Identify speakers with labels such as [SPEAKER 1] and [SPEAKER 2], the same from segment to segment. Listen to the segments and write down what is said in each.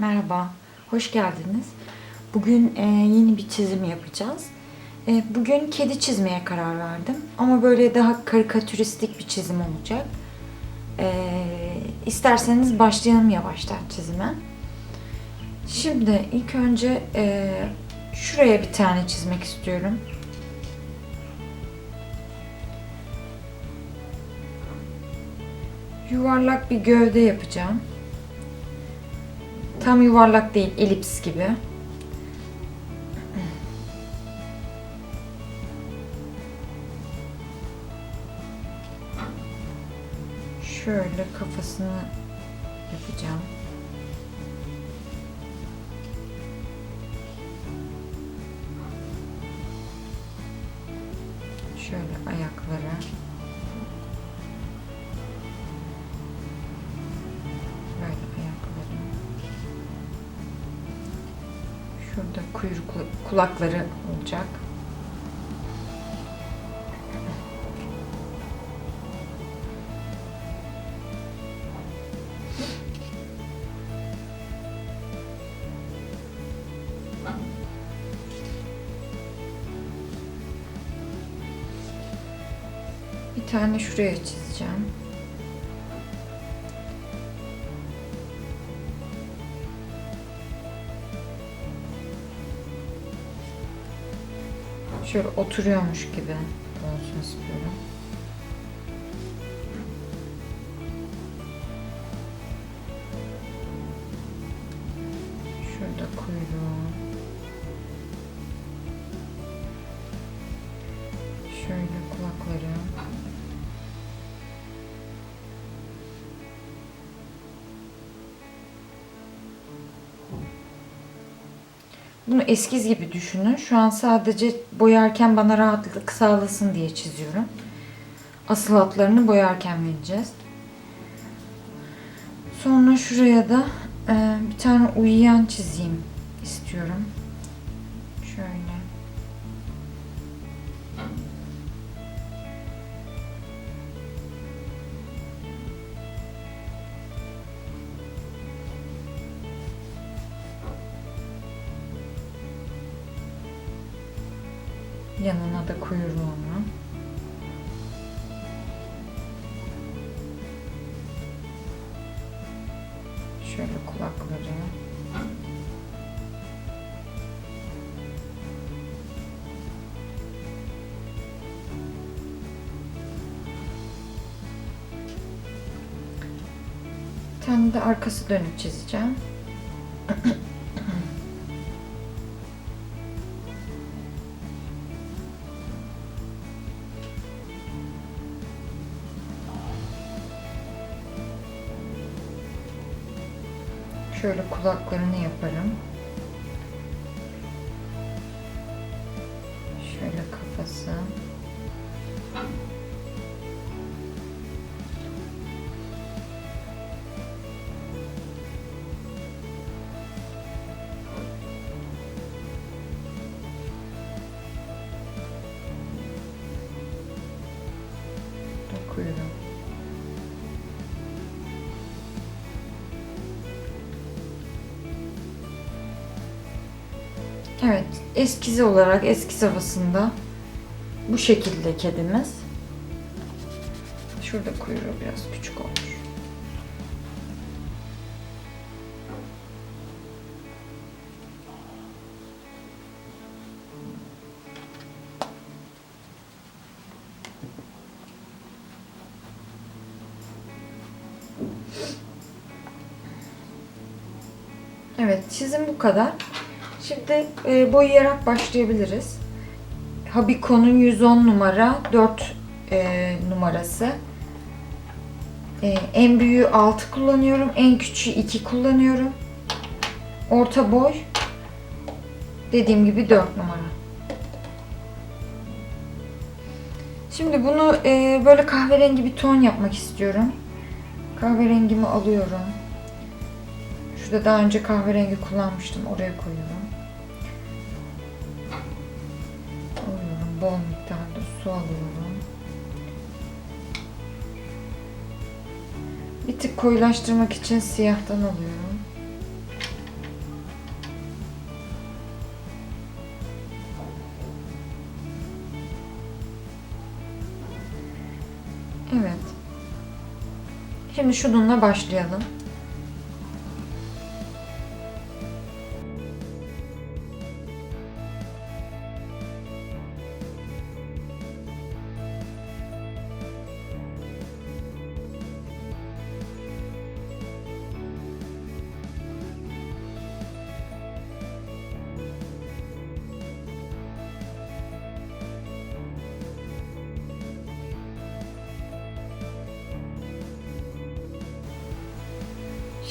[SPEAKER 1] Merhaba, hoş geldiniz. Bugün e, yeni bir çizim yapacağız. E, bugün kedi çizmeye karar verdim. Ama böyle daha karikatüristik bir çizim olacak. E, isterseniz başlayalım yavaştan çizime. Şimdi ilk önce e, şuraya bir tane çizmek istiyorum. Yuvarlak bir gövde yapacağım. Tam yuvarlak değil, elips gibi. Şöyle kafasını yapacağım. Şurada kuyruklu kulakları olacak. Bir tane şuraya çizeceğim. Şöyle oturuyormuş gibi olsun istiyorum. Şurada kuyruğu. Şöyle kulakları. Bunu eskiz gibi düşünün. Şu an sadece boyarken bana rahatlık sağlasın diye çiziyorum. Asıl hatlarını boyarken vereceğiz. Sonra şuraya da e, bir tane uyuyan çizeyim istiyorum. Yanına da kuyruğunu. Şöyle kulakları. Tane de arkası dönük çizeceğim. Kulaklarını yaparım. Şöyle kafası. Da Evet, eskiz olarak eskiz havasında bu şekilde kedimiz. Şurada kuyruğu biraz küçük olmuş. Evet, çizim bu kadar. Şimdi e, boyayarak başlayabiliriz. Habiko'nun 110 numara 4 e, numarası. E, en büyüğü 6 kullanıyorum. En küçüğü 2 kullanıyorum. Orta boy dediğim gibi 4 numara. Şimdi bunu e, böyle kahverengi bir ton yapmak istiyorum. Kahverengimi alıyorum. Şurada daha önce kahverengi kullanmıştım. Oraya koyuyorum. bol miktarda su alıyorum. Bir tık koyulaştırmak için siyahtan alıyorum. Evet. Şimdi şununla başlayalım.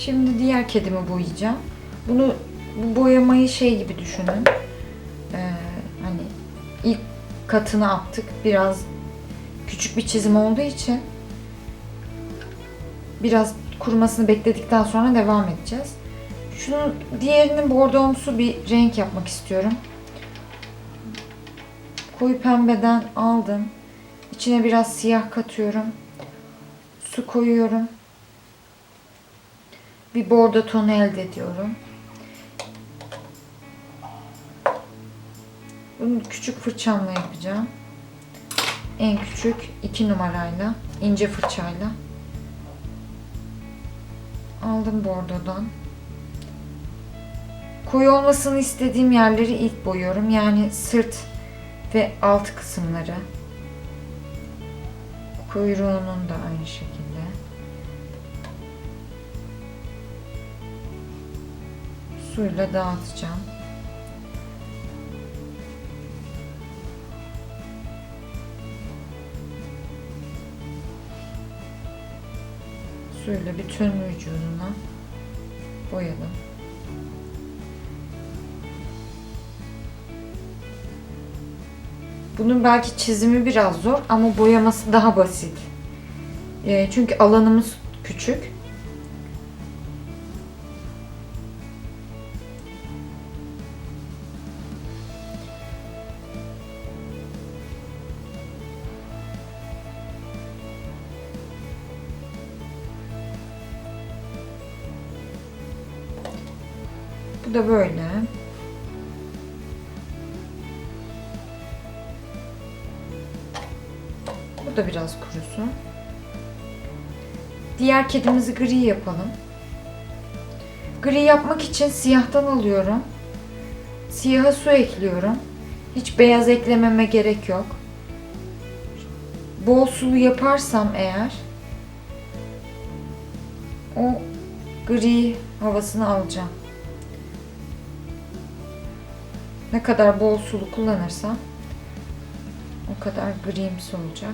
[SPEAKER 1] Şimdi diğer kedimi boyayacağım. Bunu bu boyamayı şey gibi düşünün. Ee, hani ilk katını attık. Biraz küçük bir çizim olduğu için biraz kurumasını bekledikten sonra devam edeceğiz. Şunun diğerinin bordomsu bir renk yapmak istiyorum. Koyu pembeden aldım. İçine biraz siyah katıyorum. Su koyuyorum bir bordo tonu elde ediyorum. Bunu küçük fırçamla yapacağım. En küçük iki numarayla, ince fırçayla. Aldım bordodan. Koyu olmasını istediğim yerleri ilk boyuyorum. Yani sırt ve alt kısımları. Kuyruğunun da aynı şekilde. Suyla dağıtacağım. Suyla bütün vücuduna boyadım. Bunun belki çizimi biraz zor ama boyaması daha basit. E, çünkü alanımız küçük. Bu da böyle. Bu da biraz kurusun. Diğer kedimizi gri yapalım. Gri yapmak için siyahtan alıyorum. Siyaha su ekliyorum. Hiç beyaz eklememe gerek yok. Bol sulu yaparsam eğer o gri havasını alacağım. Ne kadar bol sulu kullanırsam o kadar grimsi olacak.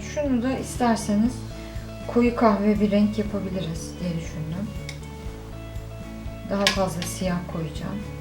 [SPEAKER 1] Şunu da isterseniz koyu kahve bir renk yapabiliriz diye düşündüm. Daha fazla siyah koyacağım.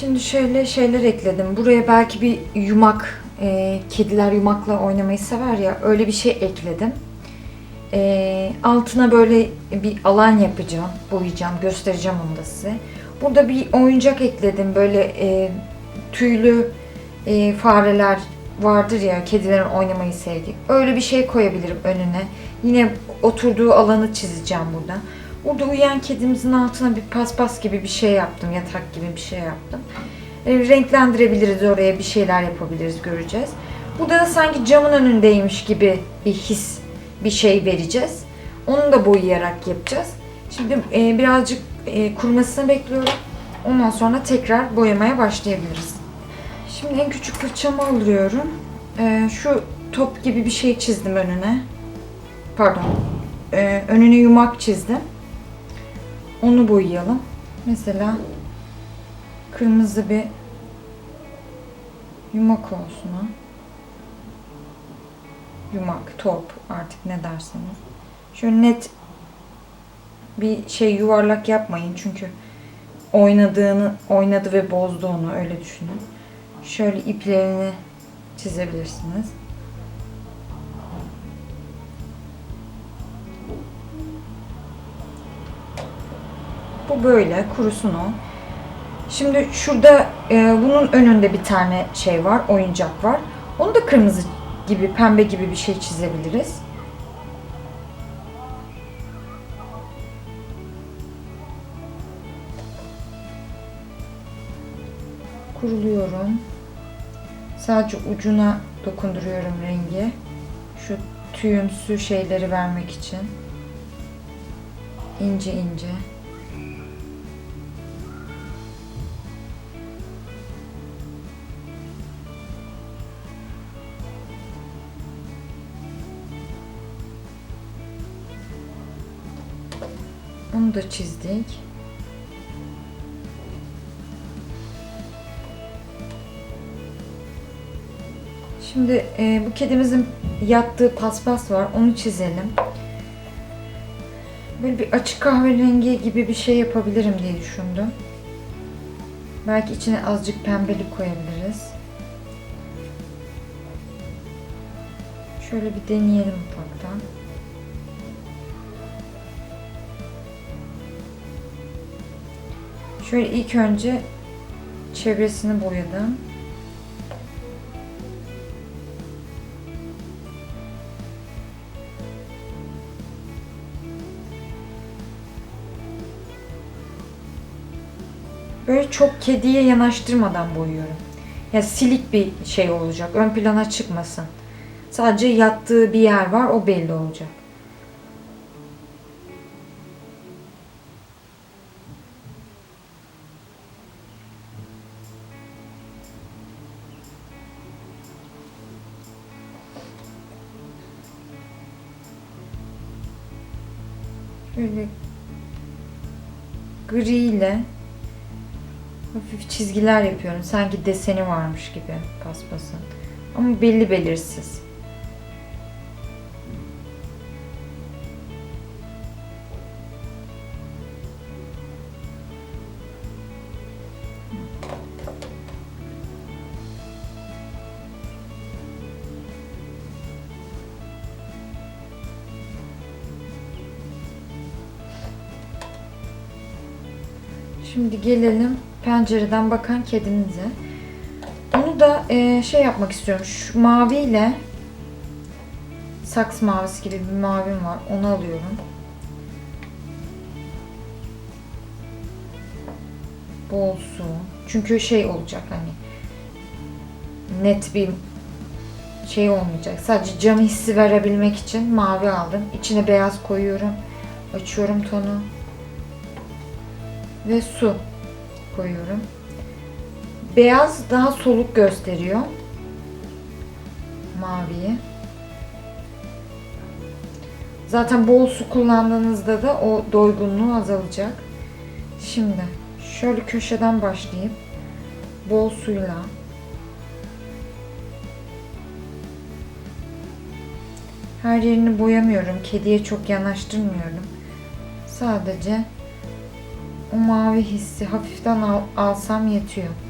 [SPEAKER 1] Şimdi şöyle şeyler ekledim. Buraya belki bir yumak, e, kediler yumakla oynamayı sever ya öyle bir şey ekledim. E, altına böyle bir alan yapacağım, boyayacağım, göstereceğim onu da size. Burada bir oyuncak ekledim. Böyle e, tüylü e, fareler vardır ya kedilerin oynamayı sevdiği. Öyle bir şey koyabilirim önüne. Yine oturduğu alanı çizeceğim burada. Burada uyuyan kedimizin altına bir paspas gibi bir şey yaptım. Yatak gibi bir şey yaptım. E, renklendirebiliriz oraya bir şeyler yapabiliriz göreceğiz. Burada da sanki camın önündeymiş gibi bir his bir şey vereceğiz. Onu da boyayarak yapacağız. Şimdi e, birazcık e, kurumasını bekliyorum. Ondan sonra tekrar boyamaya başlayabiliriz. Şimdi en küçük fırçamı alıyorum. E, şu top gibi bir şey çizdim önüne. Pardon. E, önüne yumak çizdim. Onu boyayalım. Mesela kırmızı bir yumak olsun o. Yumak, top artık ne derseniz. Şöyle net bir şey yuvarlak yapmayın çünkü oynadığını oynadı ve bozdu onu öyle düşünün. Şöyle iplerini çizebilirsiniz. Bu böyle kurusun o. Şimdi şurada e, bunun önünde bir tane şey var, oyuncak var. Onu da kırmızı gibi, pembe gibi bir şey çizebiliriz. Kuruluyorum. Sadece ucuna dokunduruyorum rengi. Şu tüyümsü şeyleri vermek için. İnce ince. Onu da çizdik. Şimdi e, bu kedimizin yattığı paspas var. Onu çizelim. Böyle bir açık kahverengi gibi bir şey yapabilirim diye düşündüm. Belki içine azıcık pembelik koyabiliriz. Şöyle bir deneyelim ufaktan. Şöyle ilk önce çevresini boyadım. Böyle çok kediye yanaştırmadan boyuyorum. Ya silik bir şey olacak. Ön plana çıkmasın. Sadece yattığı bir yer var. O belli olacak. Böyle gri ile hafif çizgiler yapıyorum. Sanki deseni varmış gibi paspasın. Ama belli belirsiz. Gelelim pencereden bakan kedimize. Onu da e, şey yapmak istiyorum. Şu maviyle saks mavisi gibi bir mavim var. Onu alıyorum. Bol su. Çünkü şey olacak hani net bir şey olmayacak. Sadece cam hissi verebilmek için mavi aldım. İçine beyaz koyuyorum. Açıyorum tonu ve su koyuyorum. Beyaz daha soluk gösteriyor. Maviyi. Zaten bol su kullandığınızda da o doygunluğu azalacak. Şimdi şöyle köşeden başlayıp bol suyla her yerini boyamıyorum. Kediye çok yanaştırmıyorum. Sadece o mavi hissi hafiften al, alsam yetiyor.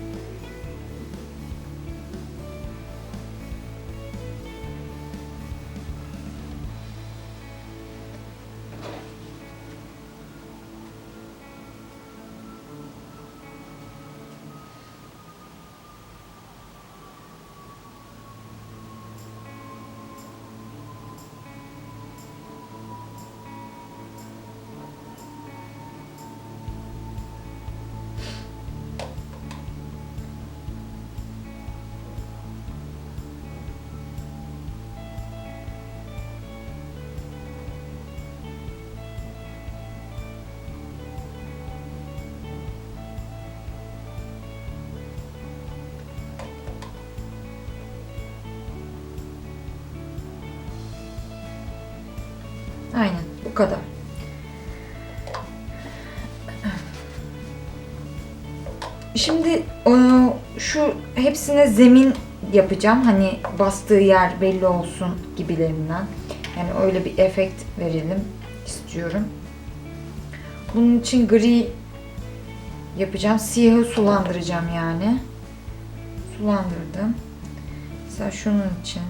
[SPEAKER 1] Aynen bu kadar. Şimdi e, şu hepsine zemin yapacağım. Hani bastığı yer belli olsun gibilerinden. Yani öyle bir efekt verelim istiyorum. Bunun için gri yapacağım. Siyahı sulandıracağım yani. Sulandırdım. Mesela şunun için.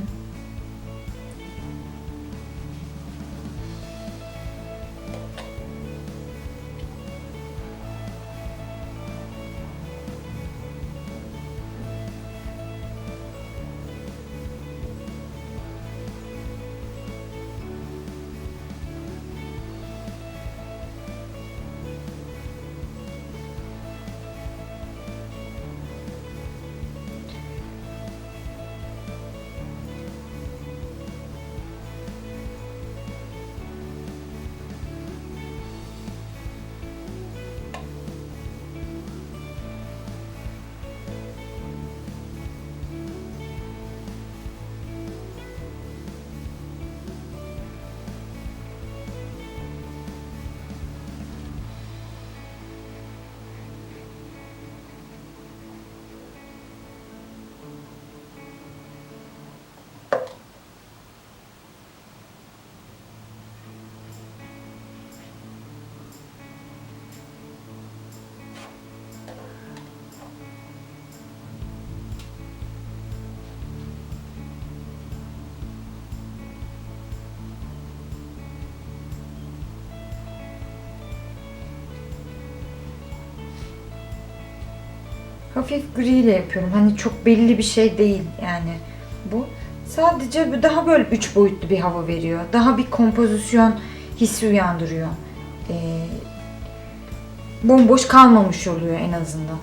[SPEAKER 1] Hafif gri ile yapıyorum. Hani çok belli bir şey değil yani bu. Sadece daha böyle üç boyutlu bir hava veriyor. Daha bir kompozisyon hissi uyandırıyor. Ee, bomboş kalmamış oluyor en azından.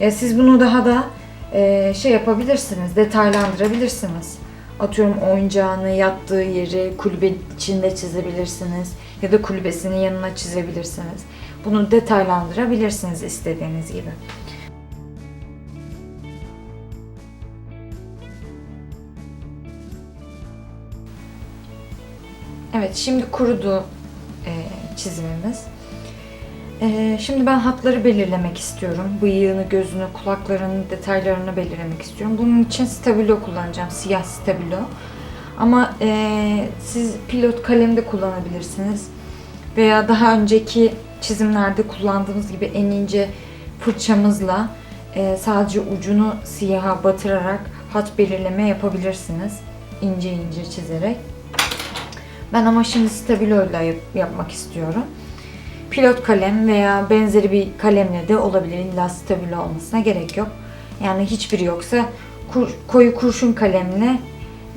[SPEAKER 1] Ya siz bunu daha da e, şey yapabilirsiniz, detaylandırabilirsiniz. Atıyorum oyuncağını, yattığı yeri kulübe içinde çizebilirsiniz. Ya da kulübesinin yanına çizebilirsiniz. Bunu detaylandırabilirsiniz istediğiniz gibi. Evet, şimdi kurudu e, çizimimiz. E, şimdi ben hatları belirlemek istiyorum. Bıyığını, gözünü, kulaklarının detaylarını belirlemek istiyorum. Bunun için stabilo kullanacağım, siyah stabilo. Ama e, siz pilot kalemde kullanabilirsiniz. Veya daha önceki çizimlerde kullandığımız gibi en ince fırçamızla e, sadece ucunu siyaha batırarak hat belirleme yapabilirsiniz. İnce ince çizerek. Ben ama şimdi stabiloyla yap- yapmak istiyorum. Pilot kalem veya benzeri bir kalemle de olabilir. İlla stabilo olmasına gerek yok. Yani hiçbiri yoksa kur- koyu kurşun kalemle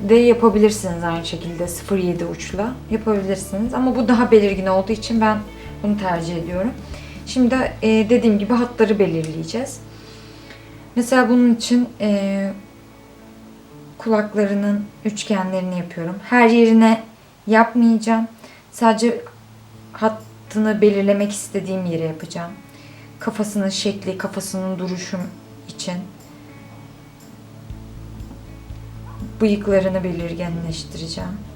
[SPEAKER 1] de yapabilirsiniz aynı şekilde 0.7 uçla yapabilirsiniz. Ama bu daha belirgin olduğu için ben bunu tercih ediyorum. Şimdi e, dediğim gibi hatları belirleyeceğiz. Mesela bunun için e, kulaklarının üçgenlerini yapıyorum. Her yerine yapmayacağım. Sadece hattını belirlemek istediğim yere yapacağım. Kafasının şekli, kafasının duruşum için bıyıklarını belirginleştireceğim.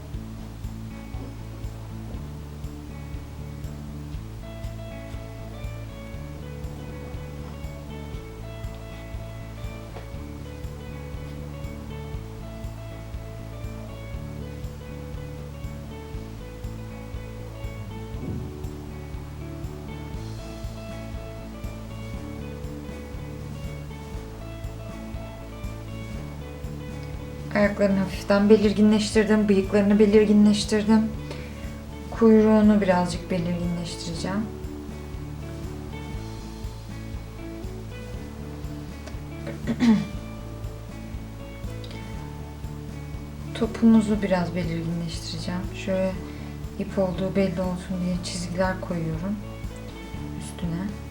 [SPEAKER 1] Ayaklarını hafiften belirginleştirdim. Bıyıklarını belirginleştirdim. Kuyruğunu birazcık belirginleştireceğim. Topunuzu biraz belirginleştireceğim. Şöyle ip olduğu belli olsun diye çizgiler koyuyorum üstüne.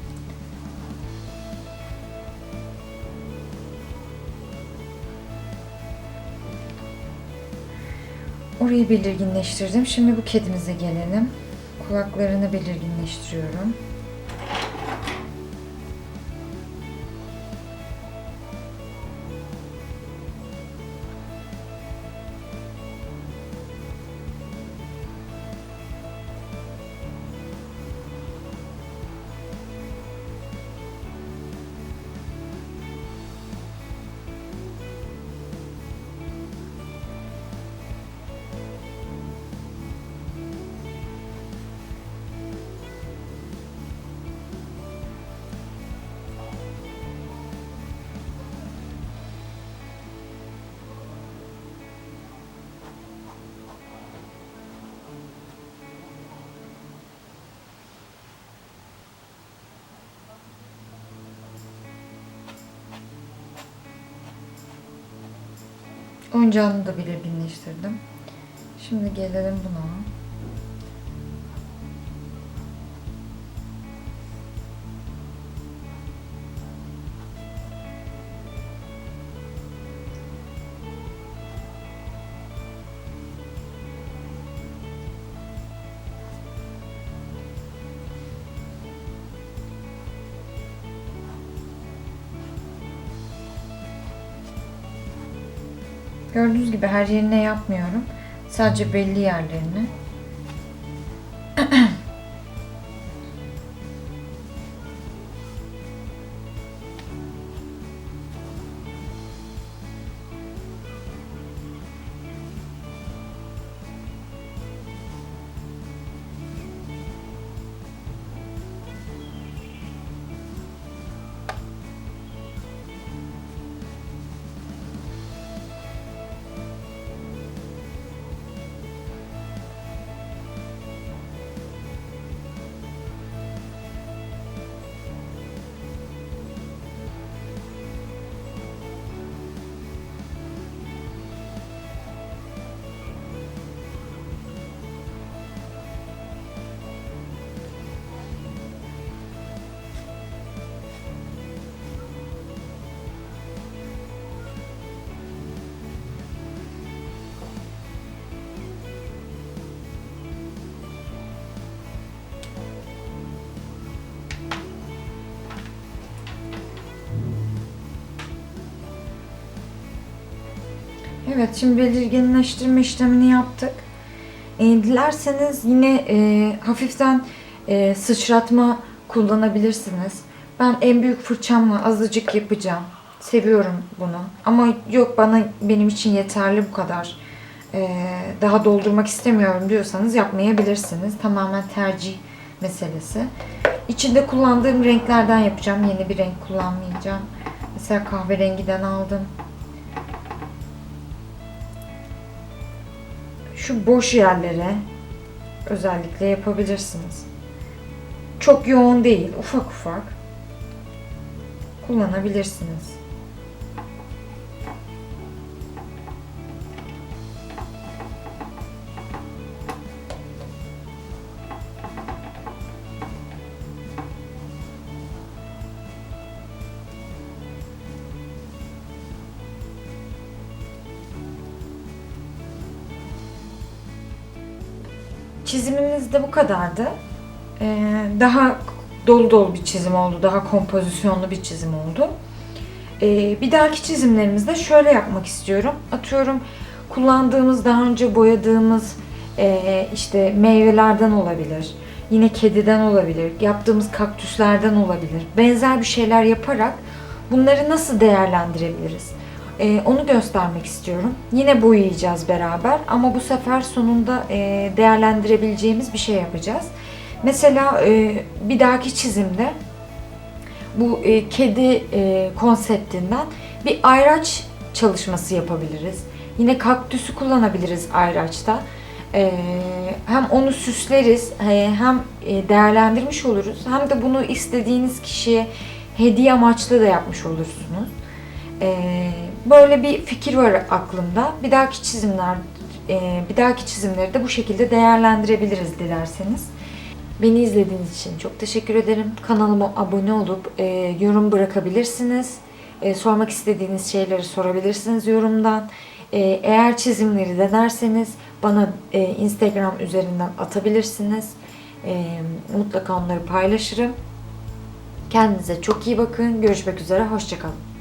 [SPEAKER 1] Orayı belirginleştirdim. Şimdi bu kedimize gelelim. Kulaklarını belirginleştiriyorum. Oyuncağını da belirginleştirdim. Şimdi gelelim buna. Gibi her yerine yapmıyorum. Sadece belli yerlerini. Evet, şimdi belirginleştirme işlemini yaptık. E, dilerseniz yine e, hafiften e, sıçratma kullanabilirsiniz. Ben en büyük fırçamla azıcık yapacağım. Seviyorum bunu. Ama yok bana benim için yeterli bu kadar. E, daha doldurmak istemiyorum diyorsanız yapmayabilirsiniz. Tamamen tercih meselesi. İçinde kullandığım renklerden yapacağım. Yeni bir renk kullanmayacağım. Mesela kahverengiden aldım. Şu boş yerlere özellikle yapabilirsiniz. Çok yoğun değil, ufak ufak kullanabilirsiniz. Çizimimiz de bu kadardı. Ee, daha dolu dolu bir çizim oldu. Daha kompozisyonlu bir çizim oldu. Ee, bir dahaki çizimlerimizde şöyle yapmak istiyorum. Atıyorum kullandığımız, daha önce boyadığımız e, işte meyvelerden olabilir. Yine kediden olabilir. Yaptığımız kaktüslerden olabilir. Benzer bir şeyler yaparak bunları nasıl değerlendirebiliriz? Ee, onu göstermek istiyorum. Yine boyayacağız beraber ama bu sefer sonunda e, değerlendirebileceğimiz bir şey yapacağız. Mesela e, bir dahaki çizimde bu e, kedi e, konseptinden bir ayraç çalışması yapabiliriz. Yine kaktüsü kullanabiliriz ayraçta. E, hem onu süsleriz e, hem e, değerlendirmiş oluruz hem de bunu istediğiniz kişiye hediye amaçlı da yapmış olursunuz. Ee, böyle bir fikir var aklımda. Bir dahaki çizimler, e, bir dahaki çizimleri de bu şekilde değerlendirebiliriz dilerseniz. Beni izlediğiniz için çok teşekkür ederim. Kanalıma abone olup e, yorum bırakabilirsiniz. E, sormak istediğiniz şeyleri sorabilirsiniz yorumdan. Eğer çizimleri denerseniz bana Instagram üzerinden atabilirsiniz. E, mutlaka onları paylaşırım. Kendinize çok iyi bakın. Görüşmek üzere. Hoşçakalın.